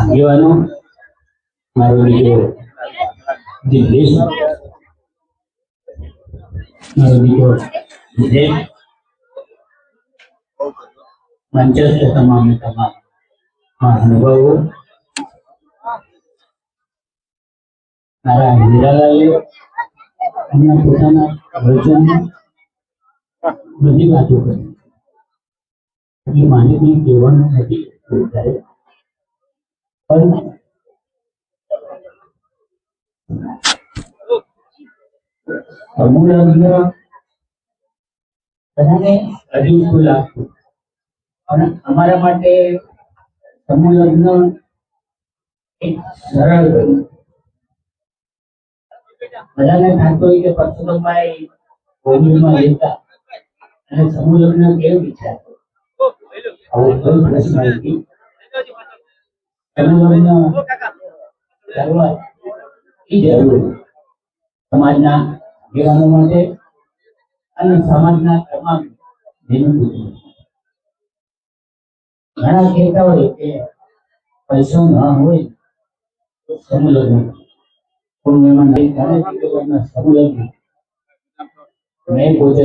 આગેવાનો મારો દીકરો દિનેશ. મારો દીકરો વિજય મંચસ્થ તમામ તમામ મહાનુભાવો મારા હીરાલાલે અને પોતાના વચન બધી વાતો કરી. માને કહેવાનું નથી. બધાને અને અમારા માટે સમૂહ લગ્ન એક સરળ બન્યું. બધાને થતું હોય કે પરસોત્તમભાઈ કોવિડમાં લેતા. અને સમૂહ લગ્ન કેવું વિચારતો પ્રશ્ન નથી. સમાજના માટે સમાજના ઘણા હોય કે પૈસો ન હોય તો સમલગ્ન નહીં ઘણા દીકરીઓના સમૂહ મેં પોતે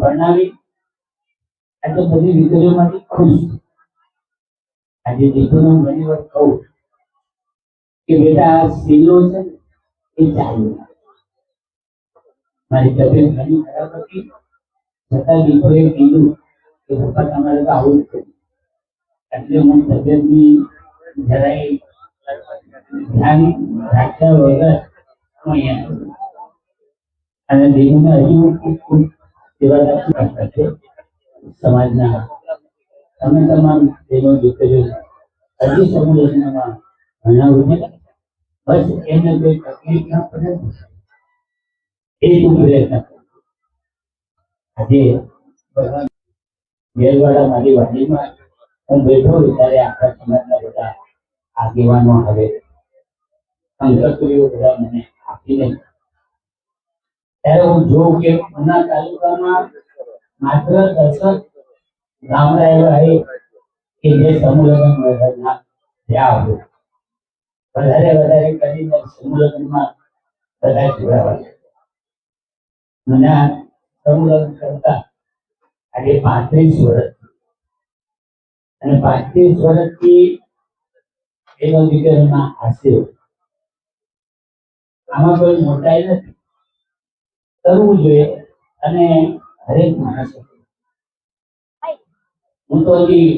ભણાવી આજે બધી દીકરીઓમાંથી ખુશ. આજે દીકરીઓ ઘણી વાર કહું કે બેટા સીલો છે એ ચાલુ. મારી તબિયત ઘણી ખરાબ હતી. છતાં દીકરીએ કીધું કે, પપ્પા, તમારે તો આવું જ એટલે હું તબિયતની જરાય ધ્યાન રાખ્યા વગર હું અહીંયા અને દેવીને હજી હું ખૂબ ખૂબ સેવા રાખી છે. સમાજના તમે તમામ બહેનો દીકરીઓ હજી સમુદાયમાં ભણાવું છે. બસ એને કોઈ તકલીફ ના પડે. એ હું પ્રયત્ન આજે ગેરવાડા મારી વાડીમાં હું બેઠો ત્યારે આખા સમાજના બધા આગેવાનો આવે. સંગતરીઓ બધા મને આપીને. ત્યારે હું જોઉં કે મના તાલુકામાં માત્ર દર્શક ગામડા એવા હોય કે જે સમૂહ લગ્ન ત્યાં હોય. વધારે વધારે કરીને સમૂહ લગ્નમાં બધા જોડાવા મને સમૂહ લગ્ન કરતા આજે પાંત્રીસ વર્ષ અને પાંત્રીસ વર્ષથી એનો દીકરીના હાસ્યો આમાં કોઈ મોટાઈ નથી. કરવું જોઈએ અને હરેક માણસ હું તો હજી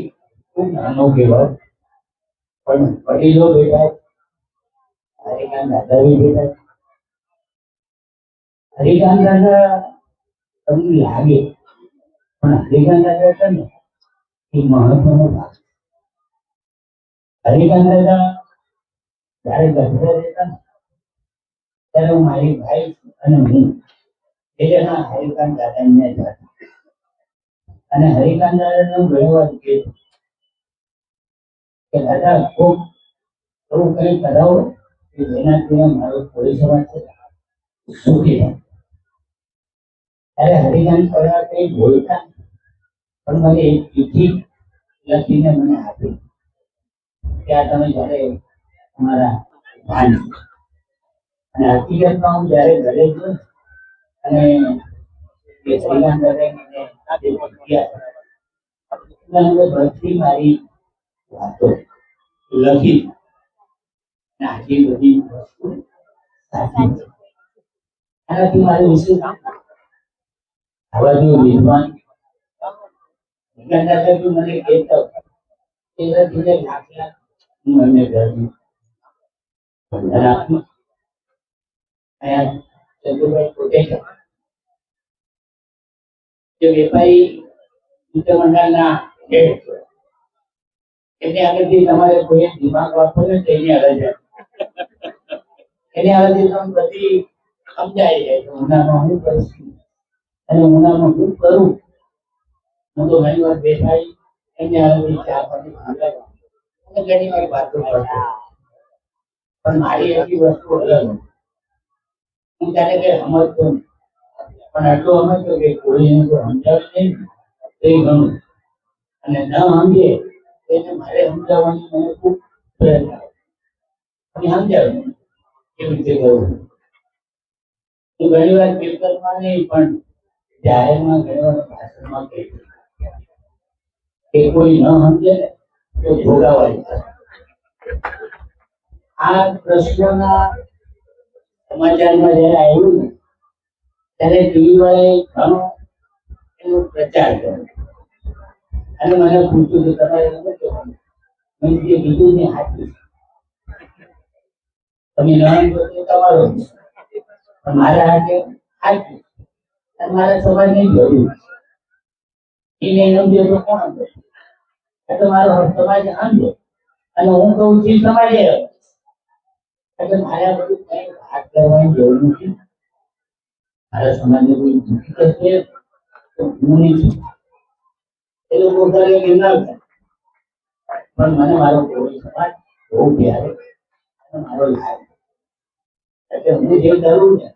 ખૂબ નાનો કહેવાય પણ વડીલો બેઠા હરિકાન દાદા બી બેઠા હરિકાન દાદા તમને લાગે પણ હરિકાન દાદા છે ને એ મહત્વનો ભાગ છે. હરિકાન દાદા જ્યારે ગઢડા રહેતા ને ત્યારે હું મારી ભાઈ અને હું એ જણા હરિકાન દાદાને જતા અને હરિકાંત દાદા નો વ્યવહાર કે દાદા, ખૂબ એવું કઈ કરાવો કે જેનાથી મારો થોડી સમાજ સુખી થાય. ત્યારે હરિકાંત કરવા કંઈ બોલતા પણ મને એક ચિઠ્ઠી લખીને મને આપી. કે આ તમે જ્યારે તમારા ભાન. અને હકીકતમાં હું જ્યારે ઘરે ગયો અને એ શ્રીકાંત દાદાએ મને જે ચિઠ્ઠી આપી, એના અંદર બધી મારી વાતો લખી અને આટલી બધી વસ્તુ સાચી છે. આનાથી મારે શું કામ આવા જો વિદ્વાન વિજ્ઞાન દાદા બી મને કહેતા એનાથી જે લાખ લાખ હું એમને ઘરનું બંધન આપ્યું અહીંયા ચંદ્રભાઈ કોટેચા જે વેપારી મિત્ર મંડળના એટલે આગળથી તમારે કોઈ દિમાગ વાપરવું તો એની આગળ જાય. એની આગળથી તમે બધી સમજાય જાય ઉનામાં હું પરિસ્થિતિ અને ઉનામાં હું કરું? હું તો ઘણી વાર બેઠાઈ એની આગળથી ચા પાણી. અને ઘણી વાર વાતો કરતો પણ મારી એવી વસ્તુ અલગ હું ત્યારે કઈ સમજતો નહીં. પણ એટલું અમે તો કે કોઈને કોઈ સમજાવે નહીં. એ અને ન સમજે એને મારે સમજાવવાની મને ખૂબ પ્રયત્ન અને સમજાવે કેવી રીતે કરવું? હું ઘણી વાર પેપરમાં નહીં, પણ જાહેરમાં ઘણી વાર ભાષણમાં કહી કે કોઈ ન સમજે ને, તો ભોગાવાય આ પ્રશ્નના સમાચારમાં જયારે આવ્યું ને ત્યારે ટીવી વાળાએ ઘણો એનો પ્રચાર કર્યો. અને મને પૂછ્યું કે તમારે શું કહેવાનું મેં જે કીધું ને સાચું તમે ન સમજો તો તમારો મારા હાથે છે. અને મારા સમાજની જરૂર છે. એ નહીં સમજે તો કોણ સમજે એટલે મારો સમાજ સમજે અને હું કહું છું સમાજે એટલે મારે બધું કઈ ભાગ કરવાની જરૂર નથી. મારા સમાજને કોઈ દુઃખી કરશે તો હું નહીં છું. એ લોકો કરે કે પણ મને મારો કોળી સમાજ બહુ પ્યારો મારો એટલે હું જે કરું ને,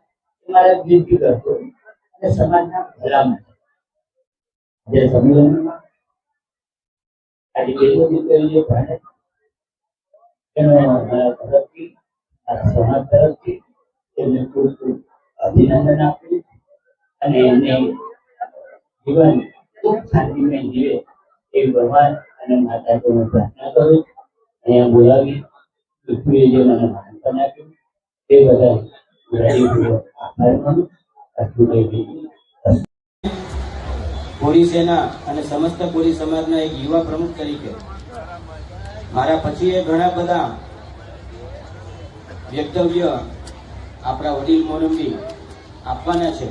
એ મારા દિલથી કરતો અને સમાજના ભલા માટે જે સંમેલનમાં આજે બેનો દીકરી જે ભણે એનો મારા તરફથી આ સમાજ તરફથી, એમને ખૂબ અભિનંદન આપ્યું અને એમને જીવન ખૂબ શાંતિમય જીવે એ ભગવાન અને માતાજીને હું પ્રાર્થના કરું અહીંયા બોલાવી, પૃથ્વીએ જે મને માનપણ આપ્યું, તે સેના અને સમસ્ત કોળી સમાજના એક યુવા પ્રમુખ તરીકે મારા પછી એ ઘણા બધા વક્તવ્ય આપણા વડીલ મોરંબી આપવાના છે.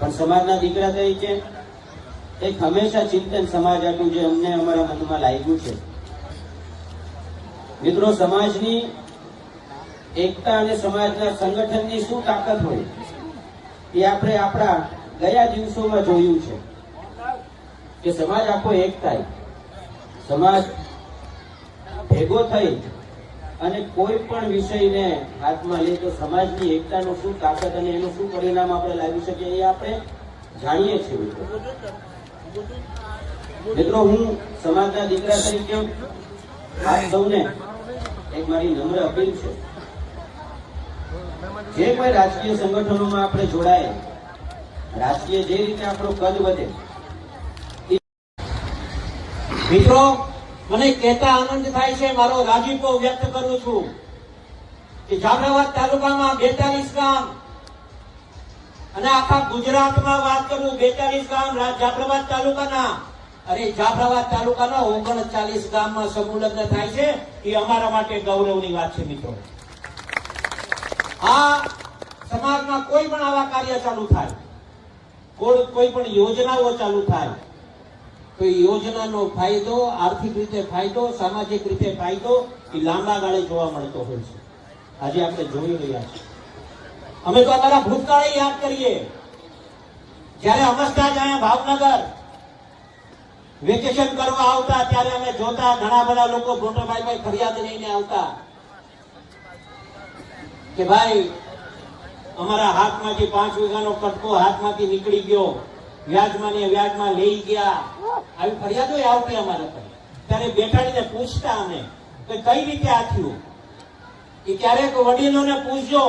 પણ સમાજના દીકરા તરીકે એક હંમેશા ચિંતન સમાજ આટલું જે અમને અમારા મનમાં લાગ્યું છે. મિત્રો, સમાજની એકતા અને સમાજના સંગઠનની શું તાકાત હોય એ આપણે આપણા ગયા દિવસોમાં જોયું છે કે સમાજ આખો એક થાય. સમાજ ભેગો થઈ અને કોઈ પણ વિષયને હાથમાં લે તો સમાજની એકતાનું શું તાકાત અને એનું શું પરિણામ આપણે લાવી શકીએ એ આપણે જાણીએ છીએ મિત્રો. મિત્રો, હું સમાજના દીકરા તરીકે આપ સૌને એક મારી નમ્ર અપીલ છે. જે કોઈ રાજકીય સંગઠનોમાં આપણે જોડાય, રાજકીય જે રીતે આપણો કદ વધે મિત્રો મને કહેતા આનંદ થાય છે, મારો રાજીપો વ્યક્ત કરું છું કે જાફરાબાદ તાલુકામાં બેતાલીસ ગામ અને આખા ગુજરાતમાં વાત કરું, બેતાલીસ ગામ જાફરાબાદ તાલુકાના. અરે, જાફરાબાદ તાલુકાના ઓગણચાલીસ ગામમાં સમૂહ થાય છે, એ અમારા માટે ગૌરવની વાત છે, મિત્રો. આ સમાજમાં કોઈ પણ આવા કાર્ય ચાલુ થાય કોઈ પણ યોજનાઓ ચાલુ થાય તો એ યોજનાનો ફાયદો, આર્થિક રીતે ફાયદો, સામાજિક રીતે ફાયદો એ લાંબા ગાળે જોવા મળતો હોય છે. આજે આપણે જોઈ રહ્યા છીએ. અમે તો અમારા ભૂતકાળે યાદ કરીએ. જ્યારે અમસ્તા જ અહીંયા ભાવનગર વેકેશન કરવા આવતા, ત્યારે અમે જોતા ઘણા બધા લોકો મોટાભાઈ ભાઈ ફરિયાદ લઈને આવતા કે ભાઈ, અમારા હાથમાંથી પાંચ વીઘાનો કટકો હાથમાંથી નીકળી ગયો. વ્યાજમાં ને વ્યાજમાં લઈ ગયા. આવી ફરિયાદો આવતી અમારા પર. ત્યારે બેઠાડીને પૂછતા અમે કે કઈ રીતે આ થયું? એ ક્યારેક વડીલોને પૂછજો,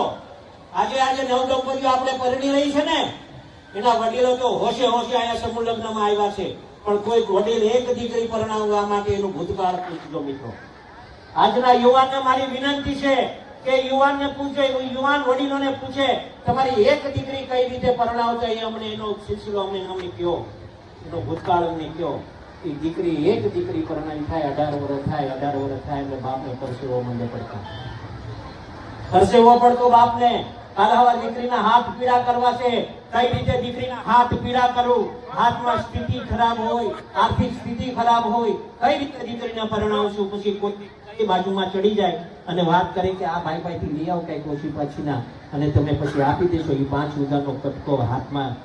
આજે આજે નવ દંપતીઓ આપણે પરણી રહી છે ને? એના વડીલો તો હોશે હોશે અહીંયા સમૂહ લગ્નમાં આવ્યા છે. પણ કોઈ વડીલ એક દીકરી પરણાવવા માટે એનું ભૂતકાળ પૂછજો મિત્રો. આજના યુવાનને મારી વિનંતી છે કે યુવાનને પૂછે, યુવાન વડીલોને પૂછે, તમારી એક દીકરી કઈ રીતે પરણાવતા? એ અમને એનો સિલસિલો અમને અમને કયો. એનો ભૂતકાળની કયો, એ દીકરી એક દીકરી પરણાઈ થાય, અઢાર વર્ષ થાય, અઢાર વર્ષ થાય એટલે બાપને પરસેવો મંડે પડતા. પરસેવો પડતો બાપને. કાલે હવે દીકરીના હાથ પીડા કરવા છે. કઈ રીતે દીકરીના હાથ પીડા કરું? હાથમાં સ્થિતિ ખરાબ હોય, આર્થિક સ્થિતિ ખરાબ હોય, કઈ રીતે દીકરીને પરણાવશું પછી કોઈ કઈ બાજુમાં ચડી જાય અને વાત કરે કે આ ભાઈ ભાઈથી લઈ આવો કંઈક ઓછી પાછીના અને તમે પછી આપી દેશો. એ પાંચ વીઘાનો કટકો હાથમાં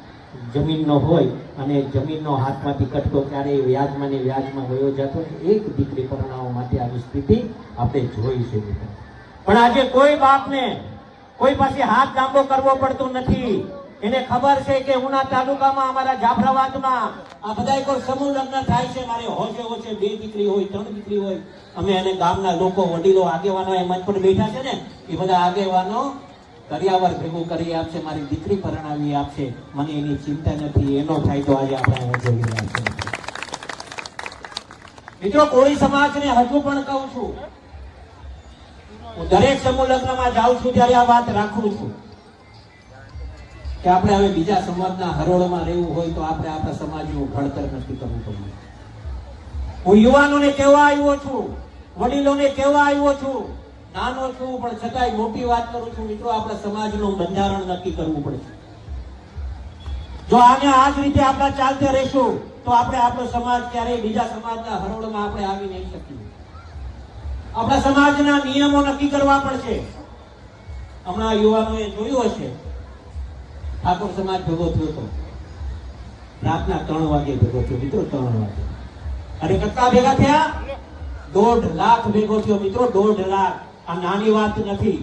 જમીનનો હોય અને જમીનનો હાથમાંથી કટકો ત્યારે એ વ્યાજમાં ને વ્યાજમાં વયો જતો એક દીકરી પરણાવવા માટે આવી સ્થિતિ આપણે જોઈ છે. પણ આજે કોઈ બાપને કોઈ પાસે હાથ લાંબો કરવો પડતો નથી. એને ખબર છે કે ઉના તાલુકામાં, અમારા જાફરાબાદમાં આ બધા કોઈ સમૂહ લગ્ન થાય છે. મારે હોશે હોશે બે દીકરી હોય, ત્રણ દીકરી હોય. અમે એને ગામના લોકો, વડીલો, આગેવાનો એમ જ પણ બેઠા છે ને એ બધા આગેવાનો કરિયાવર ભેગું કરી આપશે, મારી દીકરી પરણાવી આપશે. મને એની ચિંતા નથી, એનો ફાયદો આજે આપણે જોઈ રહ્યા છે મિત્રો, કોળી સમાજને હજુ પણ કહું છું, હું દરેક સમૂહ લગ્નમાં જાઉં છું ત્યારે આ વાત રાખું છું કે આપણે હવે બીજા સમાજના હરોળમાં રહેવું હોય તો આપણે આપણા સમાજનું ઘડતર નક્કી કરવું પડ્યું હું યુવાનોને કહેવા આવ્યો છું, વડીલોને કહેવા આવ્યો છું નાનો છું, પણ છતાંય મોટી વાત કરું છું. મિત્રો, આપણે સમાજનું બંધારણ નક્કી કરવું પડશે. જો આને આ જ રીતે આપણે ચાલતે રહીશું, તો આપણે આપણો સમાજ ક્યારેય બીજા સમાજના હરોળમાં આપણે આવી નહીં શકીએ. આપણા સમાજના નિયમો નક્કી કરવા પડશે. હમણાં યુવાનોએ જોયું હશે. ઠાકોર સમાજ ભેગો થયો હતો. રાતના ત્રણ વાગે ભેગો થયો. મિત્રો, ત્રણ વાગે. અને કેટલા ભેગા થયા? દોઢ લાખ ભેગો થયો. મિત્રો, દોઢ લાખ. આ નાની વાત નથી.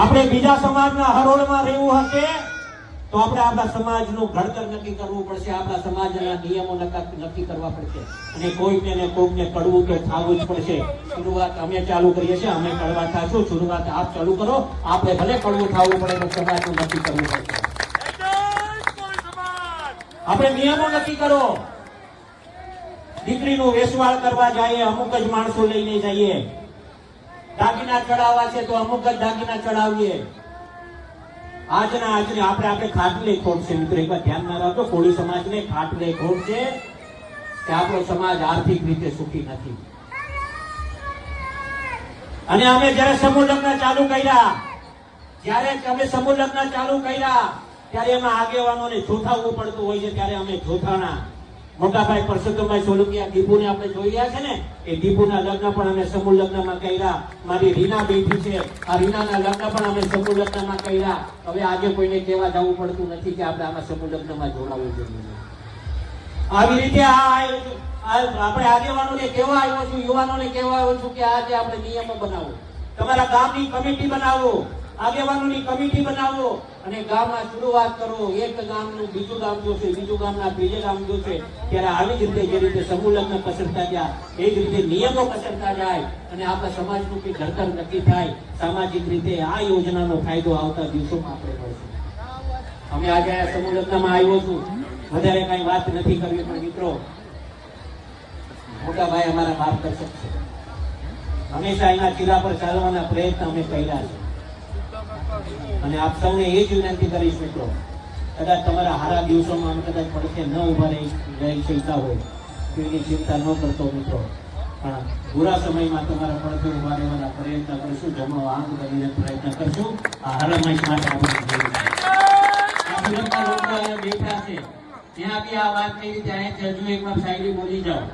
આપણે બીજા સમાજના હરોળમાં રહેવું હશે તો આપણે આપણા સમાજનું ઘડતર નક્કી કરવું પડશે આપણા સમાજના નિયમો નક્કી કરવા પડશે. અને કોઈને ને કોઈને કડવું તો થવું જ પડશે. શરૂઆત અમે ચાલુ કરીએ છીએ અમે કડવા થાશું શરૂઆત આપ ચાલુ કરો. આપણે ભલે કડવું થવું પડે તો સમાજનું નક્કી કરવું પડશે. આપણે નિયમો નક્કી કરો. દીકરીનું વેસવાળ કરવા જઈએ અમુક જ માણસો લઈને જઈએ. દાગીના ચડાવવા છે તો અમુક જ દાગીના ચડાવીએ. આજના આજને આપણે આપણે ખાટલે ખોટ છે, મિત્રો. એક ધ્યાન ના રાખો, કોળી સમાજને ખાટલે ખોટ છે કે આપણો સમાજ આર્થિક રીતે સુખી નથી. અને અમે જ્યારે સમૂહ લગ્ન ચાલુ કર્યા, જ્યારે અમે સમૂહ લગ્ન ચાલુ કર્યા, ત્યારે એમાં આગેવાનોને જોથાવવું પડતું હોય છે, ત્યારે અમે જોથાણા મોટાભાઈ પરસોત્તમભાઈ સોલંકિયા દીપુને આપણે જોઈ રહ્યા છે ને, એ દીપુના લગ્ન પણ અમે સમૂહ લગ્નમાં કર્યા. મારી રીના બેઠી છે. આ રીનાના લગ્ન પણ અમે સમૂહ લગ્નમાં કર્યા. હવે આજે કોઈને કહેવા જવું પડતું નથી કે આપણે આમાં સમૂહ લગ્નમાં જોડાવવું જોઈએ. આવી રીતે આ આપણે આગેવાનોને કહેવા આવ્યો છું, યુવાનોને કહેવા આવ્યો છું કે આજે આપણે નિયમો બનાવો. તમારા ગામની કમિટી બનાવો. આગેવાનોની કમિટી બનાવો અને ગામમાં શરૂઆત કરો. એક ગામનું, બીજું ગામ જોશે બીજું ગામના, ત્રીજે ગામ જોશે ત્યારે આવી જ રીતે જે રીતે સમૂહ લગ્ન પસરતા જાય, એ જ રીતે નિયમો પસરતા જાય અને આપણા સમાજનું કે ઘડતર નક્કી થાય, સામાજિક રીતે આ યોજનાનો ફાયદો આવતા દિવસોમાં આપણે મળશે. અમે આજે આ સમૂહ લગ્નમાં આવ્યો છું. વધારે કઈ વાત નથી કરવી, પણ મિત્રો, મોટા ભાઈ અમારા માર્ગદર્શક છે. હંમેશા એના ચીરા પર ચાલવાના પ્રયત્ન અમે કર્યા છે. અને આપ સૌને એ જ વિનંતી કરીશ મિત્રો, કદાચ તમારા હારા દિવસોમાં અમે કદાચ પડખે ન ઊભા રહી રહી શકતા હોય તો એની ચિંતા ન કરતો મિત્રો. પણ બુરા સમયમાં તમારા પડખે ઊભા રહેવાના પ્રયત્ન કરશું, જમણો આંખ કરીને પ્રયત્ન કરશું. આ હરમાઈશ માટે આપણે લોકો અહીંયા છે. ત્યાં બી આ વાત કરી ત્યારે હજુ એકવાર શાયરી બોલી જાઓ.